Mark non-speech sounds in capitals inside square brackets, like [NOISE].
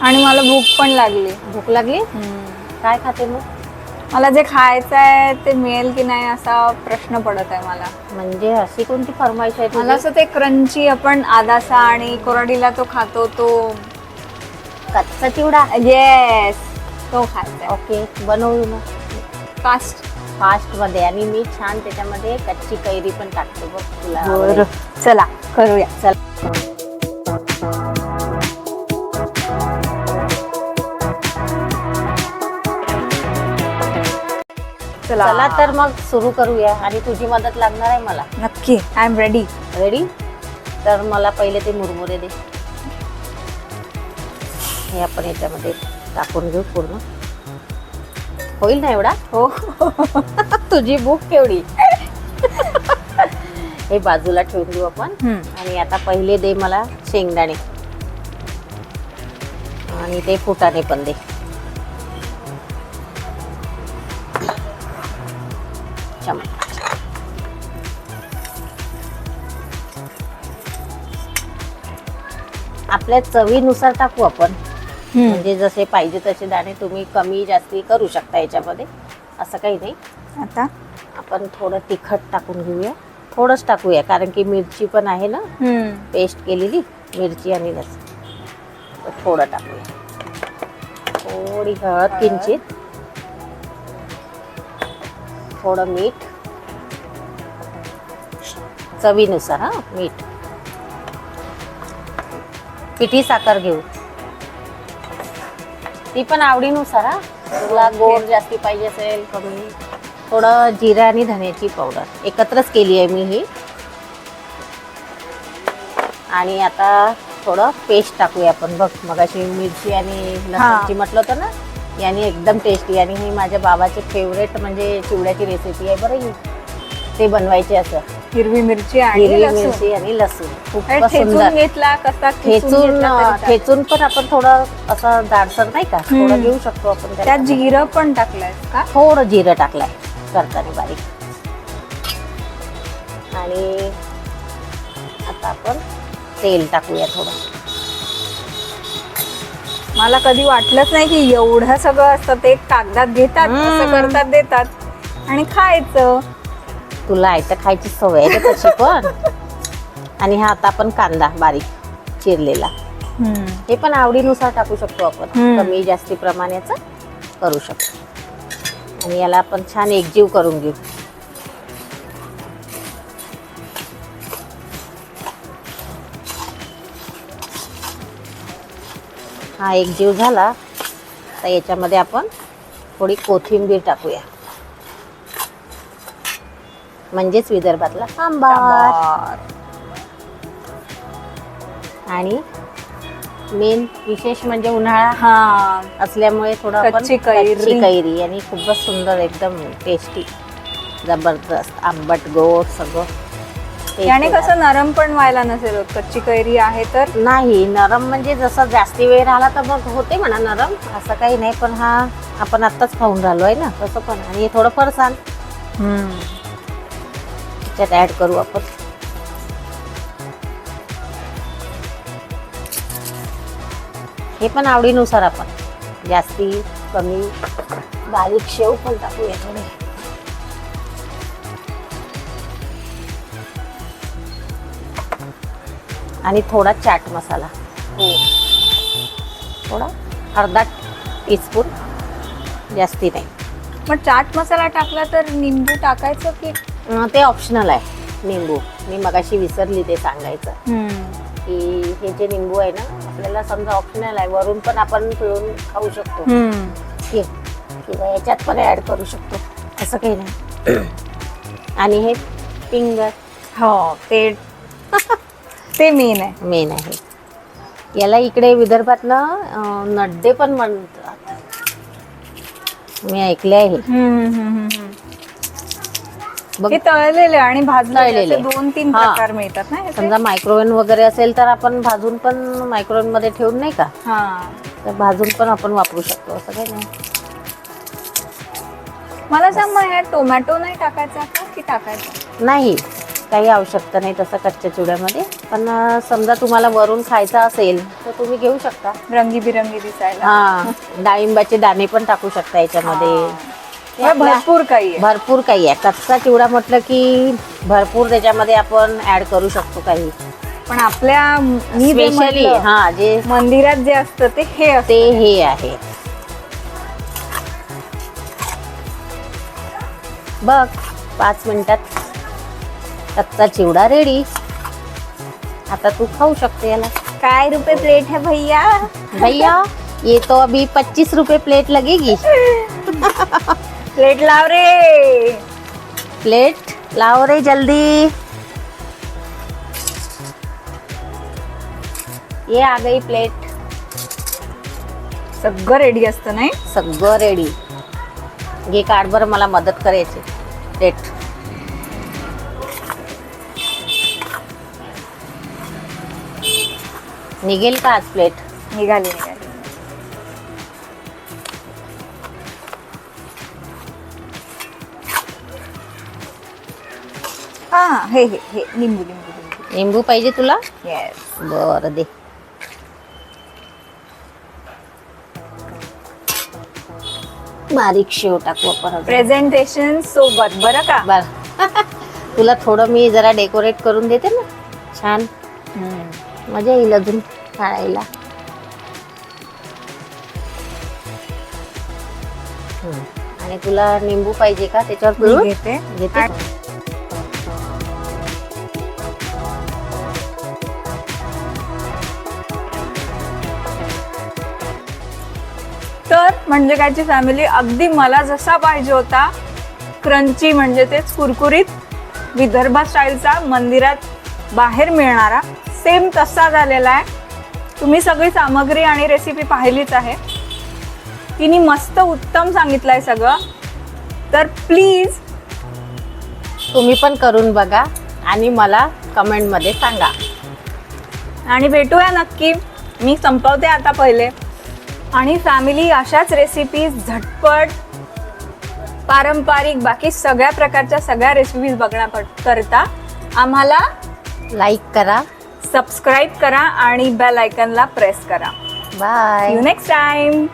आणि मला भूक पण लागली. भूक लागली? काय खाते मग? मला जे खायचं आहे ते मिळेल की नाही असा प्रश्न पडत आहे मला. म्हणजे अशी कोणती फरमाईश आहे मला? असं ते क्रंची आपण आदासा आणि कोरडीला तो खातो तो कच्चा चिवडा? येस तो खायचा ओके बनवू ना फास्ट फास्टमध्ये. आणि मी छान त्याच्यामध्ये कच्ची कैरी पण टाकते बघ तुला आवडेल. चला करूया. चल. चला. तर मग सुरू करूया. आणि तुझी मदत लागणार आहे मला. नक्की. आय एम रेडी रेडी तर मला पहिले ते मुरमुरे दे. हे आपण याच्यामध्ये टाकून घेऊ पूर्ण. होईल ना एवढा? हो. [LAUGHS] तुझी भूक केवढी? [LAUGHS] हे बाजूला ठेवून देऊ आपण. आणि आता पहिले दे मला शेंगदाणे. आणि ते फुटाणे पण दे. चमच आपल्या चवीनुसार टाकू आपण. म्हणजे जसे पाहिजे तसे दाणे तुम्ही कमी जास्ती करू शकता याच्यामध्ये. असं काही नाही. आता? आपण थोडं तिखट टाकून घेऊया. थोडंच टाकूया कारण की मिरची पण आहे ना. पेस्ट केलेली मिरची आणि लसूण. तर थोडं टाकूया. थोडी हळद. किंचित. थोडं मीठ. चवीनुसार हा मीठ. पिठी साखर घेऊ. ती पण आवडीनुसार हा. तुला गोड जास्ती पाहिजे असेल कमी. थोडं जिरा आणि धण्याची पावडर. एकत्रच केली आहे मी ही. आणि आता थोडं पेस्ट टाकूया आपण. बघ मगाशी मिरची आणि लसूणची म्हटलं होतं ना? याने एकदम टेस्टी आणि ही माझ्या बाबाची फेवरेट म्हणजे चिवड्याची रेसिपी आहे बरं ही. ते बनवायचे असं. हिरवी मिरची आणि हिरवी लसूण. मिरची आणि लसूण. आणि खूप ठेचून सुंदर घेतला कसा खिसून ठेचून घेतला तरी चालेल. ठेचून पण आपण थोडं असं दाडसर नाही का? हम्म. थोडं घेऊ शकतो आपण त्याला. त्यात जिरं पण टाकलंय का? थोडं जिरं टाकलंय. करताना बारीक. आणि आता आपण तेल टाकूया थोडं. मला कधी वाटलंच नाही की एवढं सगळं असतं. ते कागदात घेतात. असं करतात देतात. आणि खायचं. तुला आयतं खायची सवय आहे का तशी पण. आणि हा आता आपण कांदा बारीक चिरलेला. हे पण आवडीनुसार टाकू शकतो आपण. हम्म. कमी जास्ती प्रमाणाचं करू शकतो. आणि याला आपण छान एकजीव करून घेऊ. हा एकजीव झाला तर याच्यामध्ये आपण थोडी कोथिंबीर टाकूया. म्हणजेच विदर्भातला सांबार. आणि मेन विशेष म्हणजे उन्हाळा हा असल्यामुळे थोडं आपण कच्ची कैरी. कैरी. आणि खूपच सुंदर एकदम टेस्टी जबरदस्त आंबट गोड सगळं. याने. कसं नरम पण व्हायला नसेल होत. कच्ची कैरी आहे तर? नाही नरम म्हणजे जसं जास्ती वेळ राहिला तर मग होते म्हणा नरम. असं काही नाही पण हा आपण आत्ताच खाऊन राहिलो आहे ना तसं पण. आणि हे थोडं फरसाण. त्याच्यात ऍड करू आपण. हे पण आवडीनुसार आपण. जास्ती कमी बारीक शेव पण टाकूया थोडे. आणि थोडा चाट मसाला. थोडा अर्धा टीस्पून जास्ती नाही. मग चाट मसाला टाकला तर निंबू टाकायचं की? ते ऑप्शनल आहे निंबू. मी मगाशी विसरली ते सांगायचं. की हे जे निंबू आहे ना आपल्याला समजा ऑप्शनल आहे वरून पण आपण पिळून खाऊ शकतो. की- किंवा याच्यात पण ऍड करू शकतो. असं काही नाही. [CLEARS THROAT] आणि हे फिंगर हो ते. [LAUGHS] ते मेन आहे. मेन आहे. याला इकडे विदर्भात ना अं, नड्डे पण म्हणतात. मी ऐकले आहे. बघ. हे तळलेले आणि भाजलेले तळलेले. असे दोन तीन हा. प्रकार मिळतात ना? समजा मायक्रोवेव्ह वगैरे असेल तर आपण भाजून पण मायक्रोवेव्हमध्ये ठेवून नाही का? हा. तर भाजून पण आपण वापरू शकतो असं काही नाही. मला सांग मग टोमॅटो नाही टाकायचा का? की टाकायचा? नाही. काही आवश्यकता नाही तसं कच्च्या चिवड्यामध्ये पण समजा तुम्हाला वरून खायचा असेल तर तुम्ही घेऊ शकता. रंगीबिरंगी दिसायला. हा डाळिंबाचे दाणे पण टाकू शकता याच्यामध्ये. हे. भरपूर काही आहे. भरपूर काही आहे. कच्चा चिवडा म्हटलं की भरपूर त्याच्यामध्ये आपण ऍड करू शकतो काही. पण आपल्या मी जे स्पेशली म्हटलं, हा जे मंदिरात जे असतं ते हे असतं. ते हे आहे. बघ पाच मिनिटात कच्चा चिवडा रेडी आता तू खाऊ शकते याला. काय रुपये प्लेट है भैया? भैया ये तो अभी पच्चीस रुपए प्लेट लगेगी. प्लेट लाव रे. प्लेट लाओ रे जल्दी. ये आ गई प्लेट सगळं रेडी असतं नाही? सगळं रेडी घे काढ बरं मला मदत करायची प्लेट निघेल का आज प्लेट निघाली निघाली. हा हे हे हे लिंबू लिंबू लिंबू. लिंबू पाहिजे तुला? येस बरं दे. बारीक शेव टाकू आपण अजून. प्रेझेंटेशन सोबत बरं का? बर. [LAUGHS] तुला थोडं मी जरा डेकोरेट करून देते ना. छान. मजा येईल अजून. हम्म. आणि तुला निंबू पाहिजे का? त्याच्यावर घेते. घेते तर म्हणजे कायची फॅमिली अगदी मला जसा पाहिजे होता क्रंची म्हणजे तेच कुरकुरीत विदर्भा स्टाईलचा मंदिरात बाहेर मिळणारा सेम तसा झालेला आहे. तुम्ही सगळी सामग्री आणि रेसिपी पाहिलीच आहे. तिने मस्त उत्तम सांगितलंय सगळं. तर प्लीज तुम्ही पण करून बघा आणि मला कमेंटमध्ये सांगा. आणि भेटूया नक्की. मी संपवते आता पहिले. आणि फॅमिली अशाच रेसिपीज झटपट पारंपरिक बाकी सगळ्या प्रकारच्या सगळ्या रेसिपीज बघण्याकरता आम्हाला लाईक करा. सबस्क्राईब करा आणि बेल आयकनला प्रेस करा. बाय. You next time